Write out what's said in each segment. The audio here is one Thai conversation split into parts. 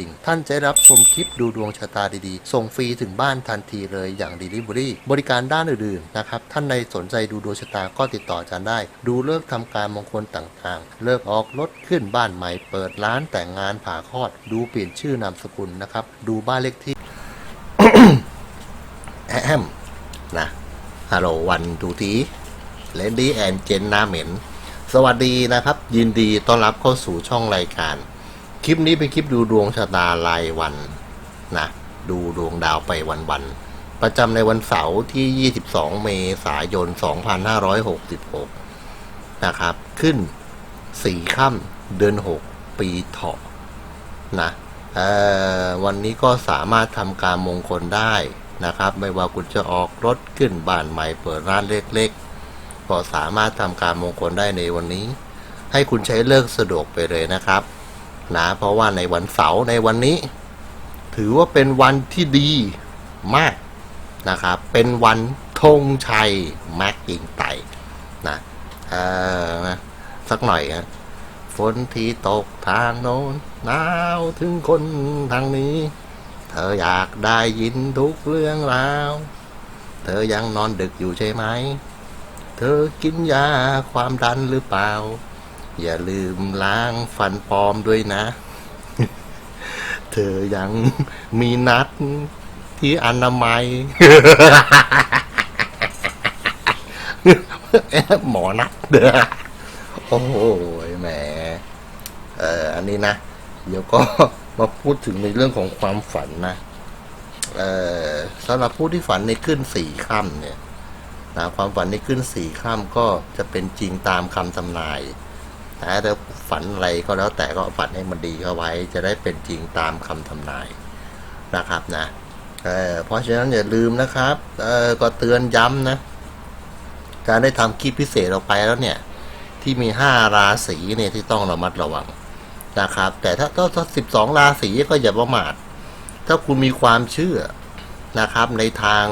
ดิ่ง ท่านจะได้รับชมคลิปดูดวงชะตาดีๆ ส่งฟรีถึงบ้านทันทีเลยอย่าง Delivery บริการด้านอื่นๆนะครับ ท่านใดสนใจดูดวงชะตาก็ติดต่ออาจารย์ได้ ดูเลิกษ์ทำการมงคลต่างๆ เลิกออกรถขึ้นบ้านใหม่ เปิดร้านแต่งงานผ่าคลอด ดูเปลี่ยนชื่อนามสกุลนะครับ ดูบ้านเลขที่แอมนะฮัลโหลวันทูทีเลดี้แอนเจนนาเหม็นสวัสดีนะครับ ยินดีต้อนรับเข้าสู่ช่องรายการ คลิปนี้เป็นคลิปดูดวงชะตารายวันนะดูดวงดาวไปวันๆประจำในวันเสาร์ที่ 22 เมษายน 2566 นะครับ ขึ้น 4 ค่ำเดือน 6 ปีเถาะนะวันนี้ก็สามารถทำการมงคลได้นะครับ ไม่ว่าคุณจะออกรถขึ้นบ้านใหม่เปิดร้านเล็กๆ ก็สามารถทำการมงคลได้ในวันนี้ ให้คุณใช้เลิกสะดวกไปเลยนะครับ นะเพราะว่าในวันเสาร์ในวันนี้ ถือว่าเป็นวันที่ดีมากนะครับเป็นวันธงชัยแม็กยิงไตนะเออนะสักหน่อยนะฝนที่ตกทางโน้นหนาวถึงคนทางนี้ เธออยากได้ยินทุกเรื่องราว เธอยังนอนดึกอยู่ใช่ไหม เธอกินยาความดันหรือเปล่า อย่าลืมล้างฟันปลอมด้วยนะ เธอยังมีนัดที่อนามัย หมอนัดเด้อโอ้โหแหมเอ่ออันนี้นะ เดี๋ยวก็มาพูดถึงในเรื่องของความฝันนะเอ่อสำหรับผู้ที่ฝันในขึ้นสี่ค่ำเนี่ยนะความฝันในขึ้นสี่ค่ำก็จะเป็นจริงตามคำทำนาย แต่ถ้าฝันอะไรก็แล้วแต่ก็ฝันให้มันดีเข้าไว้ จะได้เป็นจริงตามคำทำนายนะครับนะเเพราะฉะนั้นอย่าลืมนะครับก็เตือนย้ำนะ การได้ทำคลิปพิเศษออกไปแล้วเนี่ย ที่มีห้าราศีเนี่ยที่ต้องระมัดระวังนะครับ แต่ถ้าถ้าสิบสองราศีก็อย่าประมาทถ้าคุณมีความเชื่อนะครับในทาง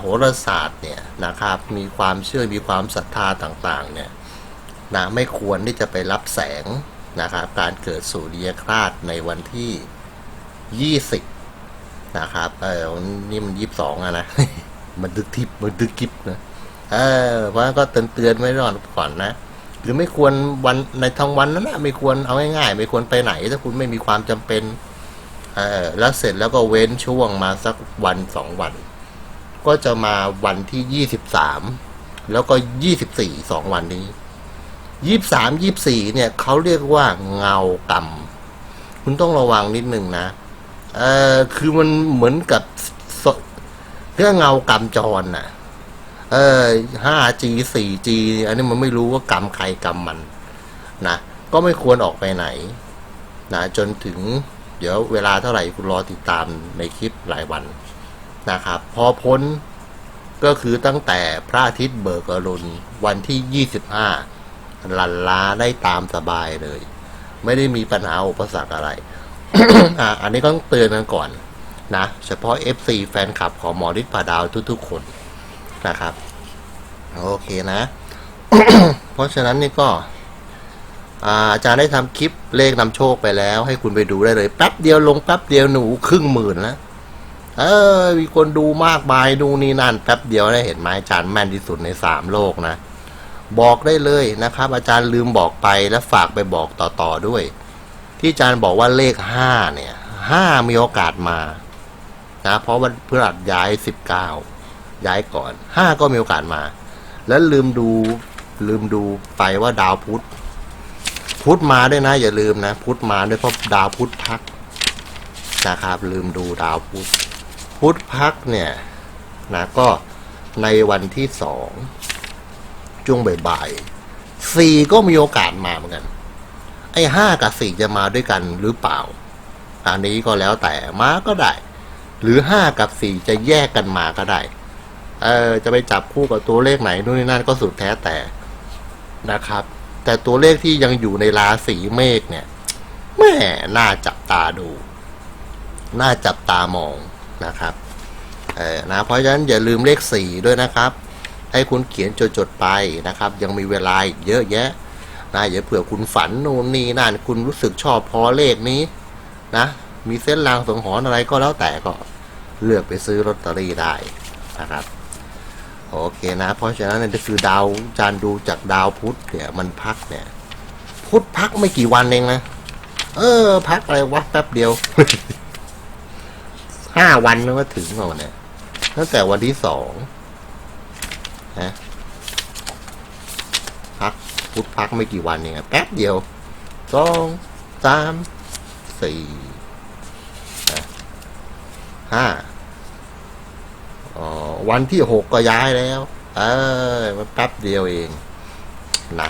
โหราศาสตร์เนี่ยนะครับ มีความเชื่อมีความศรัทธาต่างๆ เนี่ย นะไม่ควรที่จะไปรับแสงนะครับการเกิดสุริยคราสในวันที่ยี่สิบนะครับเออนี่มันยี่สองอะนะ มันดึกทิปมันดึกกิบนะเออเพราะงั้นก็เตือนเตือนไว้ก่อนก่อนนะหรือไม่ควรวันในทั้งวันนั้นนะไม่ควรเอาง่ายๆ ไม่ควรไปไหน ถ้าคุณไม่มีความจำเป็นเออแล้วเสร็จแล้วก็เว้นช่วงมาสักวันสองวัน ก็จะมาวันที่ยี่สิบสามแล้วก็ยี่สิบสี่สองวันนี้ ยี่สามยี่สี่เนี่ยเขาเรียกว่าเงากรรม คุณต้องระวังนิดนึงนะเออคือมันเหมือนกับเรื่องเงากรรมจรน่ะ เออห้าจีสี่จีอันนี้มันไม่รู้ว่ากรรมใครกรรมมันนะก็ไม่ควรออกไปไหนนะจนถึง เดี๋ยวเวลาเท่าไหร่คุณรอติดตามในคลิปรายวันนะครับ พอพ้นก็คือตั้งแต่พระอาทิตย์เบิกอรุณวันที่ยี่สิบห้า ลันลาได้ตามสบายเลย ไม่ได้มีปัญหาอุปสรรคอะไร อะอันนี้ต้องเตือนกันก่อนนะ เฉพาะ FC แฟนคลับของหมอฤทธิ์ป่าดาวทุกๆคนนะครับ โอเคนะ เพราะฉะนั้นนี่ก็อาจารย์ได้ทำคลิปเลขนำโชคไปแล้ว ให้คุณไปดูได้เลยแป๊บเดียวลงแป๊บเดียวหนูครึ่งหมื่นแล้วเออมีคนดูมากมายดูนี่นั่นแป๊บเดียวได้เห็นไหมอาจารย์แม่นที่สุดในสามโลกนะ บอกได้เลยนะครับ อาจารย์ลืมบอกไปและฝากไปบอกต่อๆด้วย ที่อาจารย์บอกว่าเลขห้าเนี่ยห้ามีโอกาสมานะเพราะวันพฤหัสย้ายสิบเก้าย้ายก่อนห้าก็มีโอกาสมา แล้วลืมดูลืมดูไปว่าดาวพุธพุธมาด้วยนะ อย่าลืมนะ พุธมาด้วยเพราะดาวพุธพักนะครับลืมดูดาวพุธพุธพักเนี่ยนะก็ในวันที่สอง ช่วงบ่ายๆสี่ก็มีโอกาสมาเหมือนกัน ไอ้ห้ากับสี่จะมาด้วยกันหรือเปล่าอันนี้ก็แล้วแต่มาก็ได้ หรือห้ากับสี่จะแยกกันมาก็ได้ เออจะไปจับคู่กับตัวเลขไหนนู่นนี่นั่นก็สุดแท้แต่นะครับ แต่ตัวเลขที่ยังอยู่ในราศีเมษเนี่ยแม่น่าจับตาดู น่าจับตามองนะครับ เออนะเพราะฉะนั้นอย่าลืมเลขสี่ด้วยนะครับ ให้คุณเขียนจดๆไปนะครับ ยังมีเวลาอีกเยอะแยะนะอย่าเผื่อคุณฝันนู่นนี่นั่นคุณรู้สึกชอบพอเลขนี้นะ มีเส้นรางสงหรณ์อะไรก็แล้วแต่ก็เลือกไปซื้อลอตเตอรี่ได้นะครับโอเคนะ เพราะฉะนั้นเนี่ยคือดาวจานดูจากดาวพุธเนี่ยมันพักเนี่ย พุธพักไม่กี่วันเองนะ เออ พักอะไรวะแป๊บเดียวห้าวันแล้วก็ถึงเปล่าเนี่ยตั้งแต่วันที่สอง นะพักพุธพักไม่กี่วันเองแป๊บเดียวสองสามสี่ห้าวันที่หกก็ย้ายแล้ว เออมันแป๊บเดียวเองนะ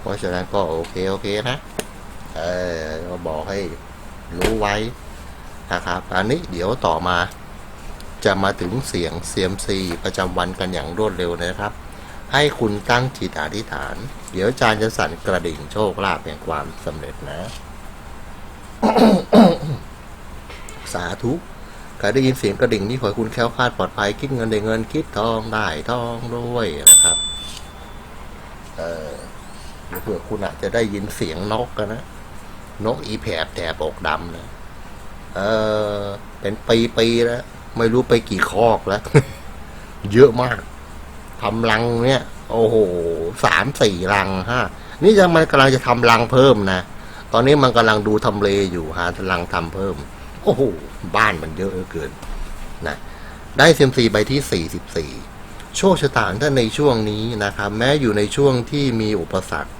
เพราะฉะนั้นก็โอเค โอเคนะ เออก็บอกให้รู้ไว้นะครับ อันนี้เดี๋ยวต่อมา จะมาถึงเสียงเซียมซีประจำวันกันอย่างรวดเร็วนะครับ ให้คุณตั้งจิตอธิษฐาน เดี๋ยวอาจารย์จะสั่นกระดิ่งโชคลาภแห่งความสำเร็จนะ สาธุใครได้ยินเสียงกระดิ่งนี่ขอให้คุณแคล้วคลาดปลอดภัยคิดเงินได้เงินคิดทองได้ทองด้วยนะครับ เออเดี๋ยวเผื่อคุณอาจจะได้ยินเสียงนกกันนะนกอีแผบแถบอกดำนะเออเป็นปีๆแล้ว ไม่รู้ไปกี่คอกแล้ว เยอะมากทำรังเนี่ย โอ้โหสามสี่รังฮะนี่จะมันกำลังจะทำรังเพิ่มนะตอนนี้มันกำลังดูทำเลอยู่หารังทำเพิ่ม โอ้โหบ้านมันเยอะเอเกินนะได้เซมซีใบที่สี่สิบสี่โชคชะตาท่านในช่วงนี้นะครับ แม้อยู่ในช่วงที่มีอุปสรรค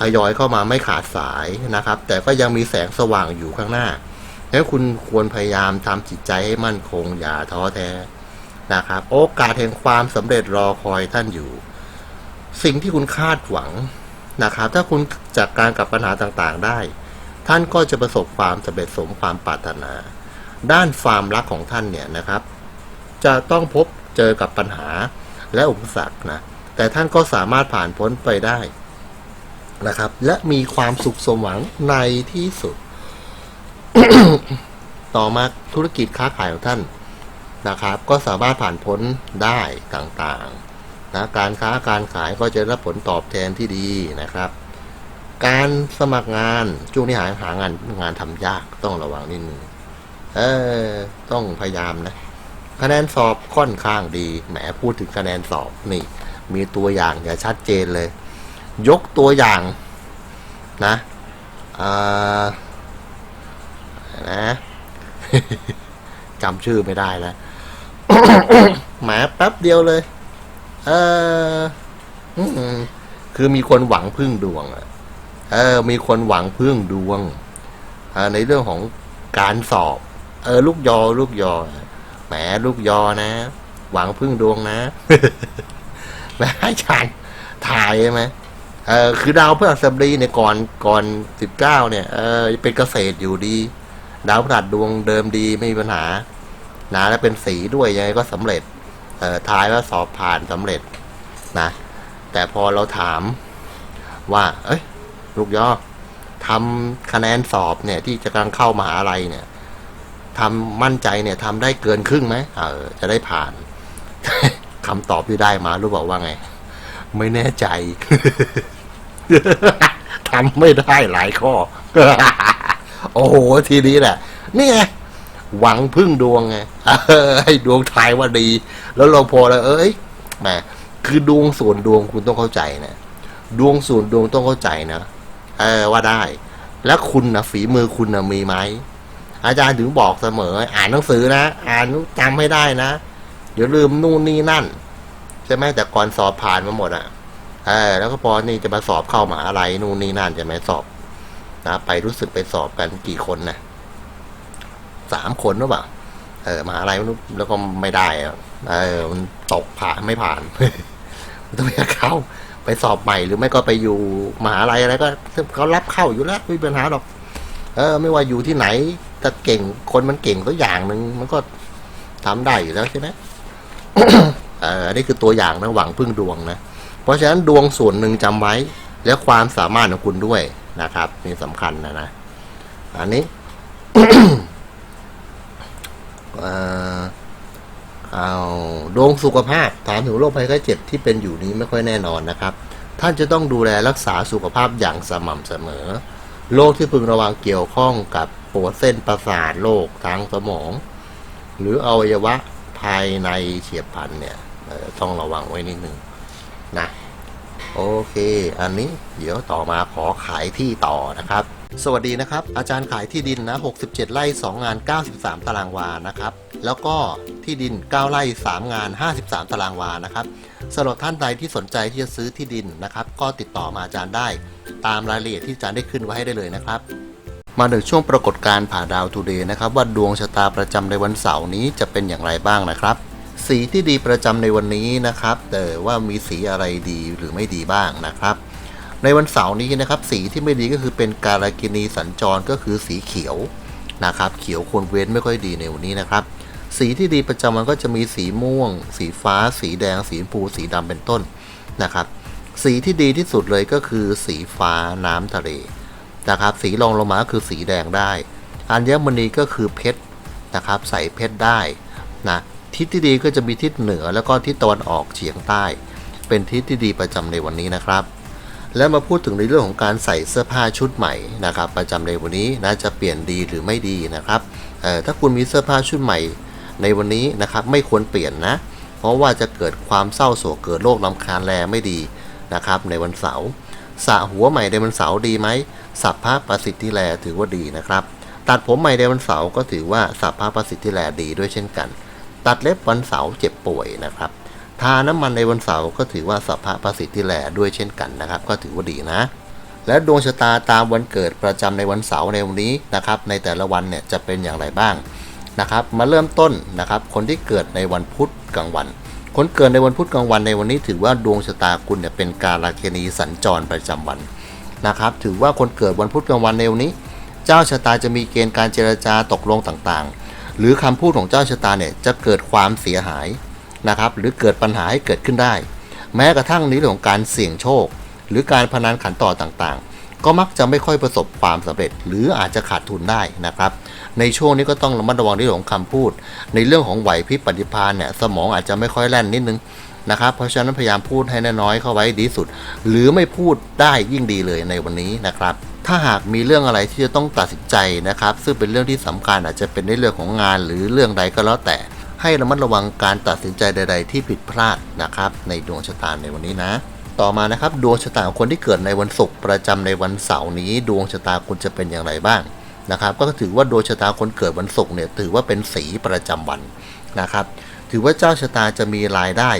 ทยอยเข้ามาไม่ขาดสายนะครับ แต่ก็ยังมีแสงสว่างอยู่ข้างหน้า แล้วคุณควรพยายามทำจิตใจให้มั่นคง อย่าท้อแท้นะครับ โอกาสแห่งความสำเร็จรอคอยท่านอยู่ สิ่งที่คุณคาดหวังนะครับ ถ้าคุณจัดการกับปัญหาต่างๆได้ ท่านก็จะประสบความสำเร็จสมความปรารถนา ด้านความรักของท่านเนี่ยนะครับ จะต้องพบเจอกับปัญหาและอุปสรรคนะแต่ท่านก็สามารถผ่านพ้นไปได้นะครับ และมีความสุขสมหวังในที่สุด ต่อมาธุรกิจค้าขายของท่านนะครับ ก็สามารถผ่านพ้นได้ต่างๆนะการค้าการขายก็จะได้รับผลตอบแทนที่ดีนะครับ การสมัครงานช่วงนี้หาหางานงานทำยากต้องระวังนิดนึงเออต้องพยายามนะคะแนนสอบค่อนข้างดีแหมพูดถึงคะแนนสอบนี่ มีตัวอย่างอย่าชัดเจนเลย ยกตัวอย่างนะอ่า นะจำชื่อไม่ได้แล้วแหมแป๊บเดียวเลย เออคือมีคนหวังพึ่งดวงอะเออ มีคนหวังพึ่งดวงอในเรื่องของการสอบ เออ ลูกยอ ลูกยอแหมลูกยอนะ หวังพึ่งดวงนะแหมให้ชานถ่ายใช่ไหมเออ คือดาวพฤหัสบดีเนี่ยก่อนก่อนสิบเก้าเนี่ย เออเป็นเกษตรอยู่ดี ดาวพฤหัสดวงเดิมดีไม่มีปัญหานะแล้วเป็นสีด้วยยังไงก็สำเร็จเออทายว่าสอบผ่านสำเร็จนะ แต่พอเราถามว่า เอ้ยลูกยอทำคะแนนสอบเนี่ย ที่จะกำลังเข้ามหาลัยเนี่ยทำมั่นใจเนี่ยทำได้เกินครึ่งไหมเออจะได้ผ่านคำตอบที่ได้มารู้บอกว่าไง ไม่แน่ใจทำไม่ได้หลายข้อ โอ้โห ทีนี้แหละ นี่ไง หวังพึ่งดวงไงให้ดวงทายว่าดี แล้วเราพอแล้ว เอ้ยแหมคือดวงส่วนดวงคุณต้องเข้าใจนะดวงส่วนดวงต้องเข้าใจนะเออว่าได้ แล้วคุณนะฝีมือคุณนะมีไหมอาจารย์ถึงบอกเสมอ อ่านหนังสือนะอ่านจำให้ได้นะอย่าลืมนู่นนี่นั่นใช่ไหมแต่ก่อนสอบผ่านมาหมดอะเออแล้วก็พอนี่จะมาสอบเข้ามหาลัยนู่นนี่นั่นใช่ไหมสอบ นะ ไปรู้สึกไปสอบกันกี่คนนะสามคนหรือเปล่าเออมหาลัยไม่รู้แล้วก็ไม่ได้อะเออมันตกผ่านไม่ผ่านมันต้องไปเข้าไปสอบใหม่หรือไม่ก็ไปอยู่มหาลัยอะไรก็เขารับเข้าอยู่แล้วไม่มีปัญหาหรอก เออ ไม่ว่าอยู่ที่ไหนถ้าเก่งคนมันเก่งตัวอย่างหนึ่งมันก็ทำได้อยู่แล้วใช่ไหมเอออันนี้คือตัวอย่างนะหวังพึ่งดวงนะ เพราะฉะนั้นดวงส่วนหนึ่งจำไว้ และความสามารถของคุณด้วย นะครับนี่สำคัญนะนะ อันนี้เออเอาดวงสุขภาพถามถึงโรคภัยไข้เจ็บที่เป็นอยู่นี้ไม่ค่อยแน่นอนนะครับ ท่านจะต้องดูแลรักษาสุขภาพอย่างสม่ำเสมอโรคที่พึงระวังเกี่ยวข้องกับปวดเส้นประสาทโรคทางสมอง หรืออวัยวะภายในเฉียบพลันเนี่ยต้องระวังไว้นิดนึงนะ โอเค อันนี้เดี๋ยวต่อมาขอขายที่ต่อนะครับ สวัสดีนะครับ อาจารย์ขายที่ดินนะ 67 ไร่ 2 งาน 93 ตารางวานะครับ แล้วก็ที่ดิน 9 ไร่ 3 งาน 53 ตารางวานะครับสำหรับท่านใดที่สนใจที่จะซื้อที่ดินนะครับ ก็ติดต่อมาอาจารย์ได้ ตามรายละเอียดที่อาจารย์ได้ขึ้นไว้ให้ได้เลยนะครับ มาถึงช่วงปรากฏการณ์ผ่าดาวทูเดย์นะครับว่าดวงชะตาประจำในวันเสาร์นี้จะเป็นอย่างไรบ้างนะครับ สีที่ดีประจำในวันนี้นะครับ แต่ว่ามีสีอะไรดีหรือไม่ดีบ้างนะครับ ในวันเสาร์นี้นะครับ สีที่ไม่ดีก็คือเป็นการากินีสัญจรก็คือสีเขียวนะครับ เขียวควรเว้นไม่ค่อยดีในวันนี้นะครับ สีที่ดีประจำมันก็จะมีสีม่วง สีฟ้า สีแดง สีชมพูสีดำเป็นต้นนะครับ สีที่ดีที่สุดเลยก็คือสีฟ้าน้ำทะเลนะครับ สีรองลงมาคือสีแดงได้ อัญมณีก็คือเพชรนะครับ ใส่เพชรได้นะ ทิศที่ดีก็จะมีทิศเหนือแล้วก็ทิศตะวันออกเฉียงใต้ เป็นทิศที่ดีประจำในวันนี้นะครับ แล้วมาพูดถึงในเรื่องของการใส่เสื้อผ้าชุดใหม่นะครับประจำในวันนี้นะจะเปลี่ยนดีหรือไม่ดีนะครับถ้าคุณมีเสื้อผ้าชุดใหม่ในวันนี้นะครับไม่ควรเปลี่ยนนะ เพราะว่าจะเกิดความเศร้าโศกเกิดโรคลำคาญแลไม่ดีนะครับในวันเสาร์สระหัวใหม่ในวันเสาร์ดีไหมสัพพะประสิทธิแลถือว่าดีนะครับ ตัดผมใหม่ในวันเสาร์ก็ถือว่าสัพพะประสิทธิแลดีด้วยเช่นกัน ตัดเล็บวันเสาร์เจ็บป่วยนะครับ ทาน้ำมันในวันเสาร์ก็ถือว่าสัพพะประสิทธิแลด้วยเช่นกันนะครับ ก็ถือว่าดีนะ และดวงชะตาตามวันเกิดประจำในวันเสาร์ในวันนี้นะครับ ในแต่ละวันเนี่ยจะเป็นอย่างไรบ้างนะครับ มาเริ่มต้นนะครับ คนที่เกิดในวันพุธกลางวัน คนเกิดในวันพุธกลางวันในวันนี้ถือว่าดวงชะตาคุณเนี่ยเป็นการราคินีสัญจรประจำวันนะครับ ถือว่าคนเกิดวันพุธกลางวันในวันนี้ เจ้าชะตาจะมีเกณฑ์การเจรจาตกลงต่างๆ หรือคำพูดของเจ้าชะตาเนี่ยจะเกิดความเสียหายนะครับ หรือเกิดปัญหาให้เกิดขึ้นได้ แม้กระทั่งในเรื่องของการเสี่ยงโชค หรือการพนันขันต่อต่างๆ ก็มักจะไม่ค่อยประสบความสำเร็จ หรืออาจจะขาดทุนได้นะครับ ในช่วงนี้ก็ต้องระมัดระวังในเรื่องของคำพูด ในเรื่องของไหวพริบปฏิภาณเนี่ยสมองอาจจะไม่ค่อยแล่นนิดนึงนะครับ เพราะฉะนั้นพยายามพูดให้น้อยๆเข้าไว้ดีสุด หรือไม่พูดได้ยิ่งดีเลยในวันนี้นะครับ ถ้าหากมีเรื่องอะไรที่จะต้องตัดสินใจนะครับ ซึ่งเป็นเรื่องที่สำคัญอาจจะเป็นในเรื่องของงานหรือเรื่องใดก็แล้วแต่ ให้ระมัดระวังการตัดสินใจใด ๆ ที่ผิดพลาดนะครับ ในดวงชะตาในวันนี้นะ ต่อมานะครับดวงชะตาของคนที่เกิดในวันศุกร์ประจำในวันเสาร์นี้ ดวงชะตาคุณจะเป็นอย่างไรบ้างนะครับ ก็ถือว่าดวงชะตาคนเกิดวันศุกร์เนี่ยถือว่าเป็นสีประจำวันนะครับ ถือว่าเจ้าชะตาจะมีรายได้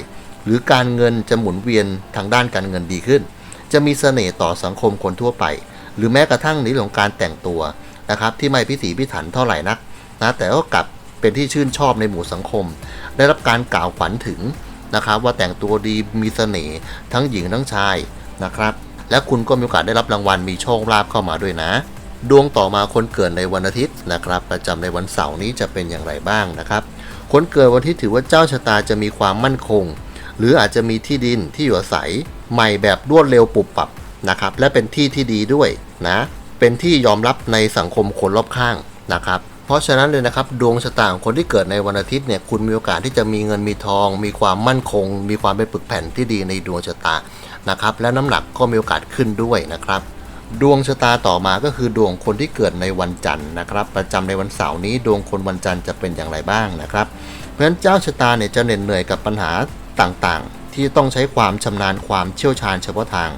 หรือการเงินจะหมุนเวียนทางด้านการเงินดีขึ้น จะมีเสน่ห์ต่อสังคมคนทั่วไป หรือแม้กระทั่งในเรื่องของการแต่งตัวนะครับที่ไม่พิถีพิถันเท่าไหร่นักนะแต่ก็กลับเป็นที่ชื่นชอบในหมู่สังคม ได้รับการกล่าวขวัญถึงนะครับว่าแต่งตัวดีมีเสน่ห์ทั้งหญิงทั้งชายนะครับ และคุณก็มีโอกาสได้รับรางวัลมีโชคลาภเข้ามาด้วยนะ ดวงต่อมาคนเกิดในวันอาทิตย์นะครับ ประจำในวันเสาร์นี้จะเป็นอย่างไรบ้างนะครับ คนเกิดวันอาทิตย์ถือว่าเจ้าชะตาจะมีความมั่นคง หรืออาจจะมีที่ดินที่อยู่อาศัย ใหม่แบบรวดเร็วปุบปับนะครับและเป็นที่ที่ดีด้วย นะเป็นที่ยอมรับในสังคมคนรอบข้างนะครับ เพราะฉะนั้นเลยนะครับดวงชะตาของคนที่เกิดในวันอาทิตย์เนี่ยคุณมีโอกาสที่จะมีเงินมีทอง มีความมั่นคง มีความเป็นปึกแผ่นที่ดีในดวงชะตานะครับและน้ำหนักก็มีโอกาสขึ้นด้วยนะครับ ดวงชะตาต่อมาก็คือดวงคนที่เกิดในวันจันทร์นะครับ ประจำในวันเสาร์นี้ดวงคนวันจันทร์จะเป็นอย่างไรบ้างนะครับ เพราะฉะนั้นเจ้าชะตาเนี่ยจะเหน็ดเหนื่อยกับปัญหาต่างๆ ที่ต้องใช้ความชำนาญความเชี่ยวชาญเฉพาะทาง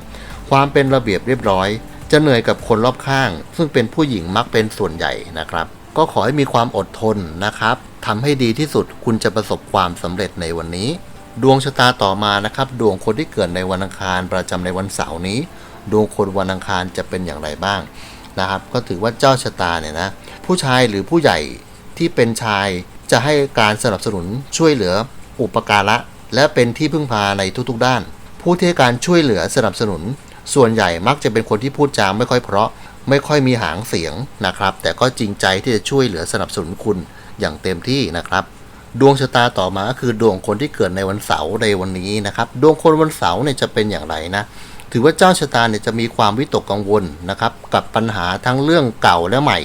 ความเป็นระเบียบเรียบร้อย จะเหนื่อยกับคนรอบข้าง ซึ่งเป็นผู้หญิงมักเป็นส่วนใหญ่นะครับ ก็ขอให้มีความอดทนนะครับทำให้ดีที่สุดคุณจะประสบความสำเร็จในวันนี้ ดวงชะตาต่อมานะครับ ดวงคนที่เกิดในวันอังคารประจำในวันเสาร์นี้ ดวงคนวันอังคารจะเป็นอย่างไรบ้างนะครับ ก็ถือว่าเจ้าชะตาเนี่ยนะผู้ชายหรือผู้ใหญ่ที่เป็นชายจะให้การสนับสนุนช่วยเหลืออุปการะและเป็นที่พึ่งพาในทุกๆด้าน ผู้ที่ให้การช่วยเหลือสนับสนุน ส่วนใหญ่มักจะเป็นคนที่พูดจาไม่ค่อยเพราะ ไม่ค่อยมีหางเสียงนะครับ แต่ก็จริงใจที่จะช่วยเหลือสนับสนุนคุณอย่างเต็มที่นะครับ ดวงชะตาต่อมาก็คือดวงคนที่เกิดในวันเสาร์ในวันนี้นะครับ ดวงคนวันเสาร์เนี่ยจะเป็นอย่างไรนะถือว่าเจ้าชะตาเนี่ยจะมีความวิตกกังวลนะครับ กับปัญหาทั้งเรื่องเก่าและใหม่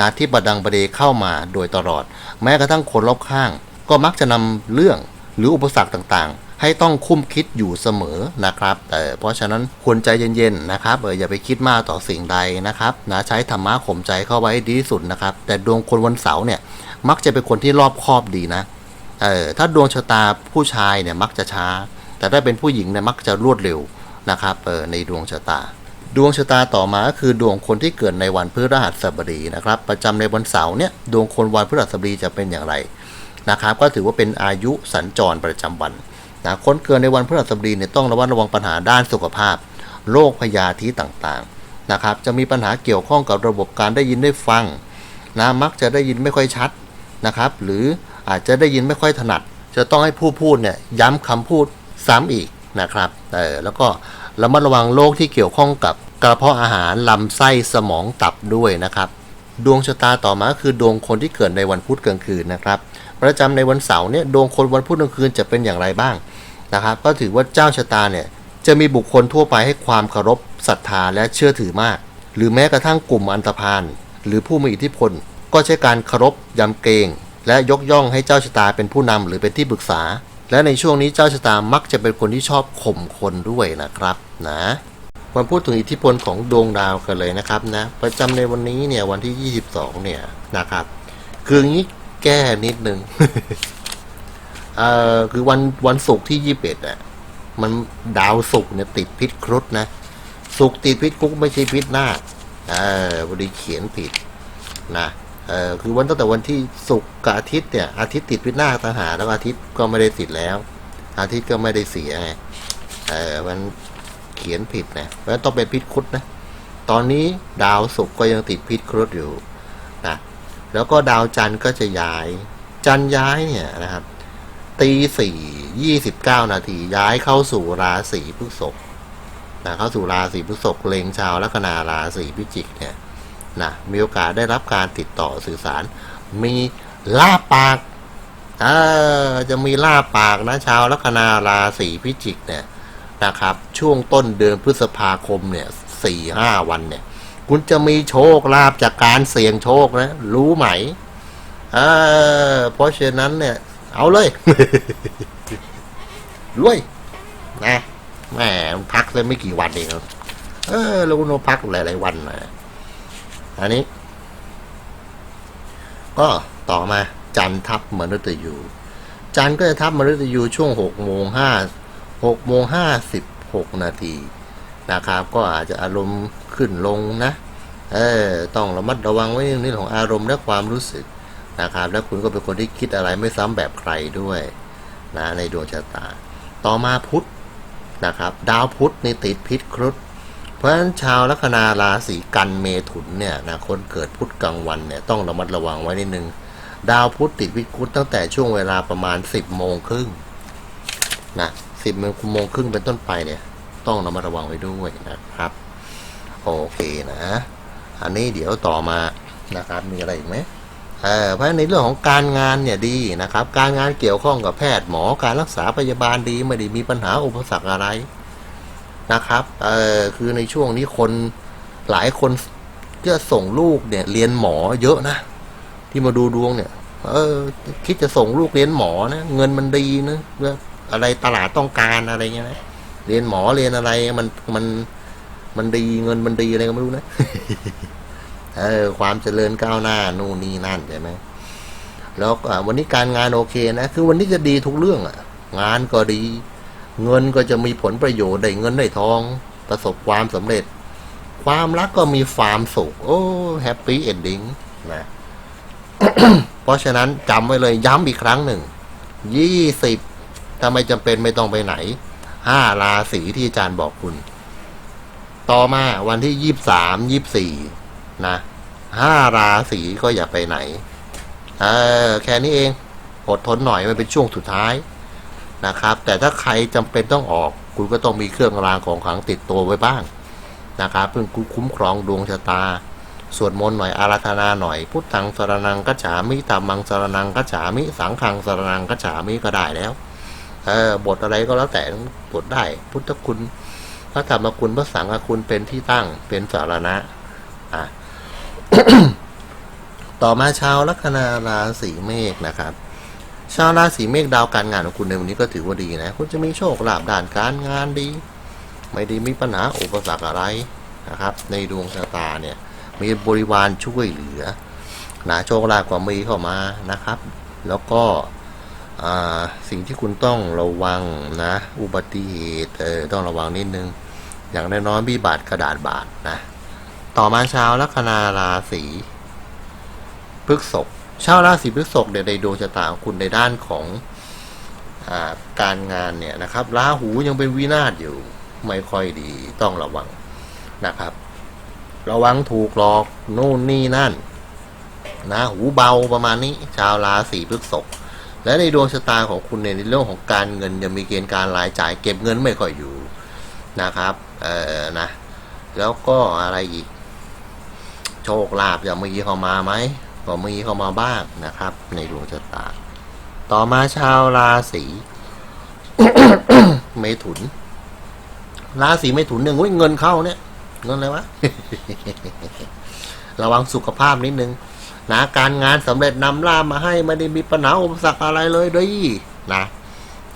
นะที่ประดังประเดเข้ามาโดยตลอด แม้กระทั่งคนรอบข้าง ก็มักจะนำเรื่องหรืออุปสรรคต่างๆ ให้ต้องคุ้มคิดอยู่เสมอนะครับแต่เพราะฉะนั้นควรใจเย็นๆนะครับเอออย่าไปคิดมากต่อสิ่งใดนะครับนะใช้ธรรมะข่มใจเข้าไว้ดีที่สุดนะครับ แต่ดวงคนวันเสาร์เนี่ยมักจะเป็นคนที่รอบคอบดีนะเออถ้าดวงชะตาผู้ชายเนี่ยมักจะช้า แต่ถ้าเป็นผู้หญิงเนี่ยมักจะรวดเร็วนะครับเออในดวงชะตา ดวงชะตาต่อมาก็คือดวงคนที่เกิดในวันพฤหัสบดีนะครับ ประจำในวันเสาร์เนี่ยดวงคนวันพฤหัสบดีจะเป็นอย่างไรนะครับ ก็ถือว่าเป็นอายุสัญจรประจำวัน นะคนเกิดในวันพฤหัสบดีเนี่ยต้องระวัดระวังปัญหาด้านสุขภาพโรคพยาธิต่างๆนะครับ จะมีปัญหาเกี่ยวข้องกับระบบการได้ยินได้ฟังนะมักจะได้ยินไม่ค่อยชัดนะครับ หรืออาจจะได้ยินไม่ค่อยถนัด จะต้องให้ผู้พูดเนี่ยย้ำคำพูดซ้ำอีกนะครับเออแล้วก็ระมัดระวังโรคที่เกี่ยวข้องกับกระเพาะอาหารลำไส้สมองตับด้วยนะครับดวงชะตาต่อมาคือดวงคนที่เกิดในวันพุธกลางคืนนะครับ ประจำในวันเสาร์เนี่ยดวงคนวันพุธกลางคืนจะเป็นอย่างไรบ้าง นะครับ ก็ถือว่าเจ้าชะตาเนี่ยจะมีบุคคลทั่วไปให้ความเคารพศรัทธาและเชื่อถือมาก หรือแม้กระทั่งกลุ่มอันธพาลหรือผู้มีอิทธิพล ก็ใช้การเคารพยำเกรงและยกย่องให้เจ้าชะตาเป็นผู้นำหรือเป็นที่ปรึกษา และในช่วงนี้เจ้าชะตามักจะเป็นคนที่ชอบข่มคนด้วยนะครับนะมาพูดถึงอิทธิพลของดวงดาวกันเลยนะครับนะประจำในวันนี้เนี่ยวันที่ 22 เนี่ยนะครับ คืองี้แก้นิดนึง เอ่อคือวันวันศุกร์ที่21อะมันดาวศุกร์เนี่ยติดพิษครุฑนะศุกร์ติดพิษครุฑไม่ใช่พิษหน้าคเออพอดีเขียนผิดนะเออคือวันตั้งแต่วันที่ศุกร์กับอาทิตย์เนี่ยอาทิตย์ติดพิษหน้าคต่างหากแล้วอาทิตย์ก็ไม่ได้ติดแล้ว อาทิตย์ก็ไม่ได้เสียไงเออมันเขียนผิดนะเพราะต้องเป็นพิษครุฑนะตอนนี้ดาวศุกร์ก็ยังติดพิษครุฑอยู่นะแล้วก็ดาวจันทร์ก็จะย้าย จันทร์ย้ายเนี่ยนะครับ ตีสี่ยี่สิบเก้านาทีย้ายเข้าสู่ราศีพฤษภนะเข้าสู่ราศีพฤษภเล็งชาวลัคนาราศีพิจิกเนี่ยนะมีโอกาสได้รับการติดต่อสื่อสาร มีล่าปากเออจะมีล่าปากนะชาวลัคนาราศีพิจิกเนี่ยนะครับ ช่วงต้นเดือนพฤษภาคมเนี่ยสี่ห้าวันเนี่ย คุณจะมีโชคลาภจากการเสี่ยงโชคนะ รู้ไหมเออเพราะฉะนั้นเนี่ย เอาเลยรวยนะแมมันพักเลยไม่กี่วันเองเออแล้วคุณพักหลายๆวันนะอันนี้ ก็ต่อมาจันทับมฤตยูจันก็จะทับมฤตยูช่วงหกโมงห้าหกโมงห้าสิบหกนาทีนะครับ ก็อาจจะอารมณ์ขึ้นลงนะ เออต้องระมัดระวังไว้นเรื่องของอารมณ์และความรู้สึก นะครับ แล้วคุณก็เป็นคนที่คิดอะไรไม่ซ้ำแบบใครด้วยนะในดวงชะตา ต่อมาพุธนะครับ ดาวพุธในติดพิษครุฑเพราะฉะนั้นชาวลัคนาราศีกันเมถุนเนี่ยนะคนเกิดพุธกลางวันเนี่ยต้องระมัดระวังไว้นิดนึงดาวพุธติดพิษครุฑตั้งแต่ช่วงเวลาประมาณ 10โมงครึ่งนะ10โมงครึ่งเป็นต้นไปเนี่ย ต้องระมัดระวังไว้ด้วยนะครับ โอเคนะ อันนี้เดี๋ยวต่อมานะครับมีอะไรอีกไหม เออเพราะในเรื่องของการงานเนี่ยดีนะครับ การงานเกี่ยวข้องกับแพทย์หมอการรักษาพยาบาลดีไม่ได้มีปัญหาอุปสรรคอะไรนะครับเออคือในช่วงนี้คนหลายคนก็ส่งลูกเนี่ยเรียนหมอเยอะนะ ที่มาดูดวงเนี่ย เออ คิดจะส่งลูกเรียนหมอนะเงินมันดีนะอะไรตลาดต้องการอะไรเงี้ยนะเรียนหมอเรียนอะไรมันมันมันดีเงินมันดีอะไรก็ไม่รู้นะ เออความเจริญก้าวหน้านู่นนี่นั่นใช่ไหมแล้วก็วันนี้การงานโอเคนะคือวันนี้จะดีทุกเรื่องอะงานก็ดี เงินก็จะมีผลประโยชน์ได้เงินได้ทอง ประสบความสำเร็จ ความรักก็มีความสุขโอ้แฮปปี้เอนดิ้งนะเพราะฉะนั้นจำไว้เลยย้ำอีกครั้งหนึ่งยี่สิบถ้าไม่จำเป็นไม่ต้องไปไหนห้าราศีที่อาจารย์บอกคุณ ต่อมาวันที่ยี่สามยี่สี่ นะห้าราศีก็อย่าไปไหน เออแค่นี้เอง อดทนหน่อยมันเป็นช่วงสุดท้ายนะครับ แต่ถ้าใครจำเป็นต้องออก คุณก็ต้องมีเครื่องรางของขลังติดตัวไว้บ้างนะครับเพื่อคุ้มครองดวงชะตาสวดมนต์หน่อยอาราธนาหน่อย พุทธังสรนังกัจฉามิธรรมังสรนังกัจฉามิ สังฆังสรนังกัจฉามิก็ได้แล้ว เออบทอะไรก็แล้วแต่บทได้ พุทธคุณพระธรรมคุณพระสังฆคุณเป็นที่ตั้งเป็นสารณะ ต่อมาชาวลัคนาราศีเมษนะครับ ชาวราศีเมษดาวการงานของคุณในวันนี้ก็ถือว่าดีนะ คุณจะมีโชคลาภด้านการงานดี ไม่ด้มีปัญหาอุปสรรคอะไรนะครับ ในดวงชะตาเนี่ย มีบริวารช่วยเหลือนะโชคลาภก็มีเข้ามานะครับ แล้วก็สิ่งที่คุณต้องระวังนะ อุบัติเหตุเออต้องระวังนิดนึง อย่างน้อยๆมีบาดกระดาษบาดนะ ต่อมาชาวลัคนาราศีพฤษภชาวราศีพฤษภเนี่ยในดวงชะตาของคุณในด้านของอการงานเนี่ยนะครับราหูยังเป็นวินาศอยู่ ไม่ค่อยดีต้องระวังนะครับ ระวังถูกหลอกนู่นนี่นั่นนะหูเบาประมาณนี้ ชาวราศีพฤษภและในดวงชะตาของคุณเนี่ยในเรื่องของการเงินจะมีเกณฑ์การรายจ่ายเก็บเงินไม่ค่อยอยู่นะครับ เออนะ แล้วก็อะไรอีก โชคลาภจะมีเข้ามาไหมก็มีเข้ามาบ้างนะครับ ในดวงชะตา ต่อมาชาวราศีเมถุน ราศีเมถุนหนึ่งเงินเข้าเนี่ยเงินอะไรวะระวังสุขภาพนิดนึงนะการงานสำเร็จนำล่ามาให้ไม่ได้มีปัญหาอุปสรรคอะไรเลยด้วยนะ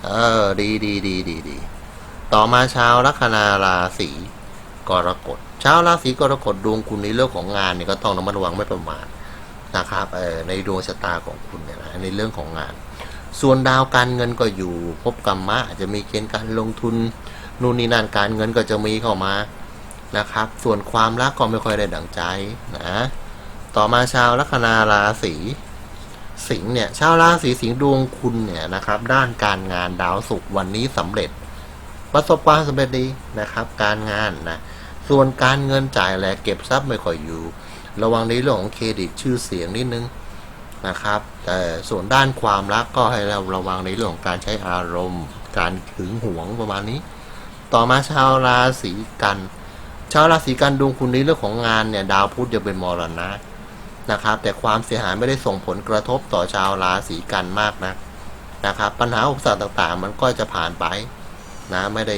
เออ ดีดีดีดีดีต่อมาชาวลัคนาราศีกรกฎ ชาวราศีกรกฎดวงคุณในเรื่องของงานเนี่ยก็ต้องระมัดระวังไม่ประมาทนะครับเออในดวงชะตาของคุณเนี่ยนะในเรื่องของงาน ส่วนดาวการเงินก็อยู่พบกรรมะอาจจะมีเกณฑ์การลงทุนนู่นนี่นั่นการเงินก็จะมีเข้ามานะครับ ส่วนความรักก็ไม่ค่อยได้ดังใจนะต่อมาชาวลัคนาราศีสิงห์เนี่ยชาวราศีสิงห์ดวงคุณเนี่ยนะครับ ด้านการงานดาวศุกร์วันนี้สำเร็จ ประสบความสำเร็จดีนะครับ การงานนะ ส่วนการเงินจ่ายแลเก็บทรัพย์ไม่ค่อยอยู่ ระวังในเรื่องของเครดิตชื่อเสียงนิดนึงนะครับ แต่ส่วนด้านความรักก็ให้เราระวังในเรื่องของการใช้อารมณ์ การหึงหวงประมาณนี้ ต่อมาชาวราศีกัน ชาวราศีกันดวงคุณในเรื่องของงานเนี่ยดาวพุธจะเป็นมรณะนะครับ แต่ความเสียหายไม่ได้ส่งผลกระทบต่อชาวราศีกันมากนะนะครับ ปัญหาอุปสรรคต่างๆ มันก็จะผ่านไปนะไม่ได้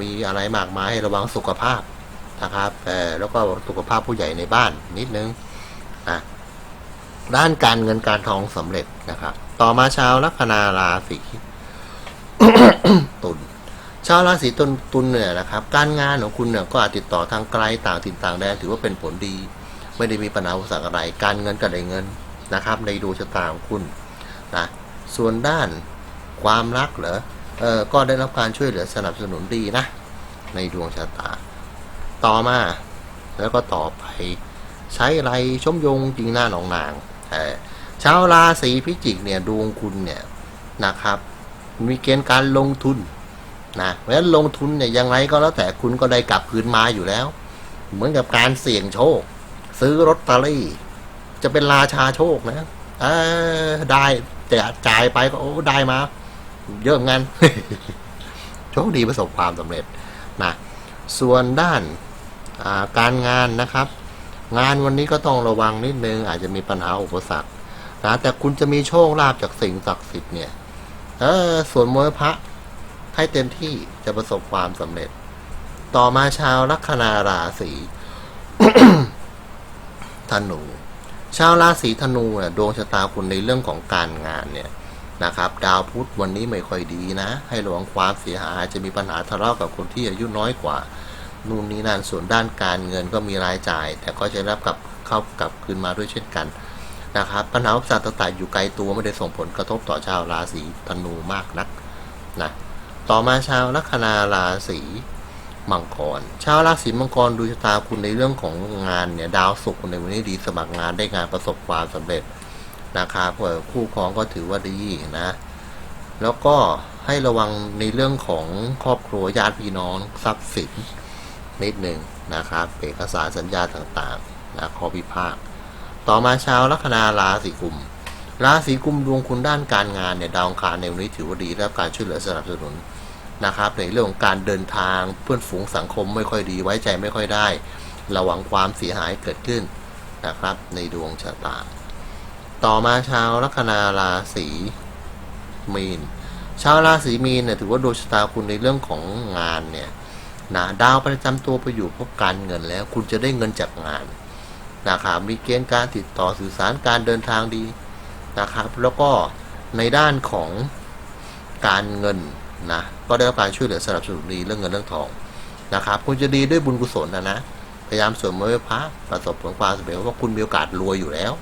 มีอะไรมากมายให้ระวังสุขภาพ นะครับแต่แล้วก็สุขภาพผู้ใหญ่ในบ้านนิดนึงอะด้านการเงินการทองสำเร็จนะครับ ต่อมาชาวลัคนาราศีตุลชาวราศีตุลตุลเนี่ยนะครับ การงานของคุณเนี่ยก็อาจติดต่อทางไกลต่างถิ่นต่างแดนถือว่าเป็นผลดี ไม่ได้มีปัญหาอุปสรรคอะไร การเงินก็ได้เงินนะครับ ในดวงชะตาของคุณนะส่วนด้านความรักเหรอเออก็ได้รับการช่วยเหลือสนับสนุนดีนะ ในดวงชะตา ต่อมา แล้วก็ต่อไปใช้ไรชมยงจริงหน้าหนองนางชาวราศีพิจิกเนี่ยดวงคุณเนี่ยนะครับ มีเกณฑ์การลงทุนนะเพราะฉะนั้นลงทุนเนี่ยยังไงก็แล้วแต่คุณก็ได้กลับคืนมาอยู่แล้ว เหมือนกับการเสี่ยงโชค ซื้อรถตอรี่จะเป็นราชาโชคนะเออได้แต่จ่ายไปก็โอ้ได้มา เยอะเหมือนโชคดีประสบความสำเร็จนะส่วนด้าน การงานนะครับ งานวันนี้ก็ต้องระวังนิดนึงอาจจะมีปัญหาอุปสรรคนะแต่คุณจะมีโชคลาภจากสิ่งศักดิ์สิทธิ์เนี่ยเออส่วนมวยพระให้เต็มที่จะประสบความสำเร็จ ต่อมาชาวลัคนาราศีธนู ชาวราศีธนูเนี่ยดวงชะตาคุณในเรื่องของการงานเนี่ยนะครับ ดาวพุธวันนี้ไม่ค่อยดีนะ ให้ระวังความเสียหายอาจจะมีปัญหาทะเลาะกับคนที่อายุน้อยกว่า นู่นนี่นั่นส่วนด้านการเงินก็มีรายจ่าย แต่ก็จะรับกลับเข้ากลับคืนมาด้วยเช่นกันนะครับปัญหาอุปสรรคต่างๆอยู่ไกลตัวไม่ได้ส่งผลกระทบต่อชาวราศีธนูมากนักนะต่อมาชาวลัคนาราศีมังกร ชาวราศีมังกรดูชะตาคุณในเรื่องของงานเนี่ยดาวศุกร์ในวันนี้ดีสมัครงานได้งานประสบความสำเร็จนะครับคู่ครองก็ถือว่าดีนะ แล้วก็ให้ระวังในเรื่องของครอบครัวญาติพี่น้องทรัพย์สิน นิดหนึ่งนะครับ เอกสารสัญญาต่างๆนะข้อพิพาทต่อมาชาวลัคนาราศีกุมราศีกุมดวงคุณด้านการงานเนี่ยดาวคารในวันนี้ถือว่าดีและการช่วยเหลือสนับสนุนนะครับในเรื่องของการเดินทางเพื่อนฝูงสังคมไม่ค่อยดีไว้ใจไม่ค่อยได้ ระวังความเสียหายเกิดขึ้นนะครับ ในดวงชะตา ต่อมาชาวลัคนาราศีมีน ชาวราศีมีนเนี่ยถือว่าดวงชะตาคุณในเรื่องของงานเนี่ย นะดาวประจำตัวไปอยู่พบการเงินแล้ว คุณจะได้เงินจากงานนะครับมีเกณฑ์การติดต่อสื่อสารการเดินทางดีนะครับ แล้วก็ในด้านของการเงินนะก็ได้รับการช่วยเหลือสนับสนุนดีเรื่องเงินเรื่องทองนะครับ คุณจะดีด้วยบุญกุศลนะนะพยายามสวดมนต์ไหว้พระประสบผลความสำเร็จเพราะว่าคุณมีโอกาสรวยอยู่แล้ว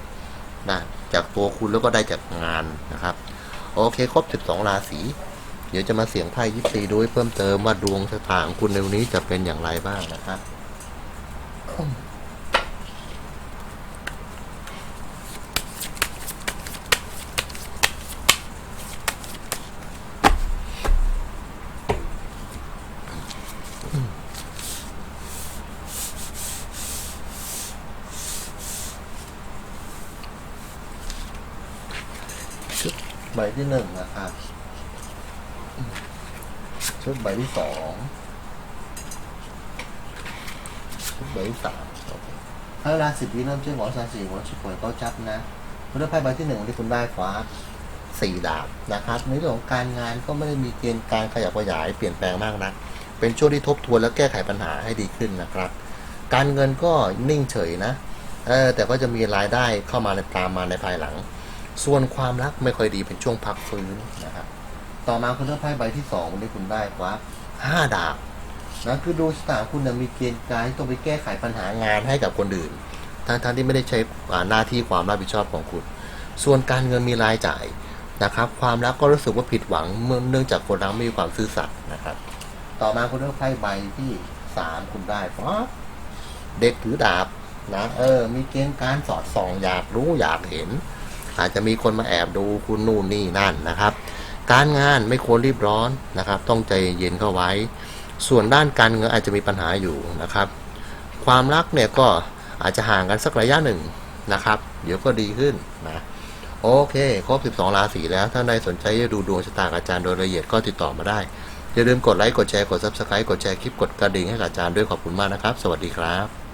นะจากตัวคุณแล้วก็ได้จากงานนะครับ โอเค ครบ 12 ราศี เดี๋ยวจะมาเสียงไพ่ยิปซีด้วยเพิ่มเติมว่าดวงชะตาของคุณในวันนี้จะเป็นอย่างไรบ้างนะครับใบที่หนึ่งนะครับ ชุดใบที่สองชุดใบที่สามโอเคถ้าราศีที่เริ่มชื่อหมอสาสีหัวฉุกป่วยก็จับนะคุณได้ไพ่ใบที่หนึ่งที่คุณได้ฟ้าสี่ดาบนะครับในเรื่องของการงานก็ไม่ได้มีเกณฑ์การขยับขยายเปลี่ยนแปลงมากนะเป็นช่วงที่ทบทวนและแก้ไขปัญหาให้ดีขึ้นนะครับ การเงินก็นิ่งเฉยนะเออแต่ก็จะมีรายได้เข้ามาในตามมาในภายหลัง ส่วนความรักไม่ค่อยดีเป็นช่วงพักฟื้นนะครับ ต่อมาคุณเลือกไพ่ใบที่สองวันนี้คุณได้ครับห้าดาบนะคือดวงชะตาคุณนะมีเกณฑ์การที่ต้องไปแก้ไขปัญหางานให้กับคนอื่นทั้งทั้งที่ไม่ได้ใช้หน้าที่ความรับผิดชอบของคุณ ส่วนการเงินมีรายจ่ายนะครับ ความรักก็รู้สึกว่าผิดหวังเมื่อเนื่องจากคนรักไม่มีความซื่อสัตย์นะครับ ต่อมาคุณเลือกไพ่ใบที่สามคุณได้ครับเด็กถือดาบนะเออ มีเกณฑ์การสอดส่อง อยากรู้อยากเห็น อาจจะมีคนมาแอบดูคุณนู่นนี่นั่นนะครับ การงานไม่ควรรีบร้อนนะครับ ต้องใจเย็นเข้าไว้ ส่วนด้านการเงินอาจจะมีปัญหาอยู่นะครับ ความรักเนี่ยก็อาจจะห่างกันสักระยะหนึ่งนะครับ เดี๋ยวก็ดีขึ้นนะโอเค ครบ 12 ราศีแล้ว ถ้าใครสนใจจะดูดวงชะตาอาจารย์โดยละเอียดก็ติดต่อมาได้ อย่าลืมกดไลค์ กดแชร์ กด Subscribe กดแชร์คลิป กดกระดิ่งให้อาจารย์ด้วยขอบคุณมากนะครับ สวัสดีครับ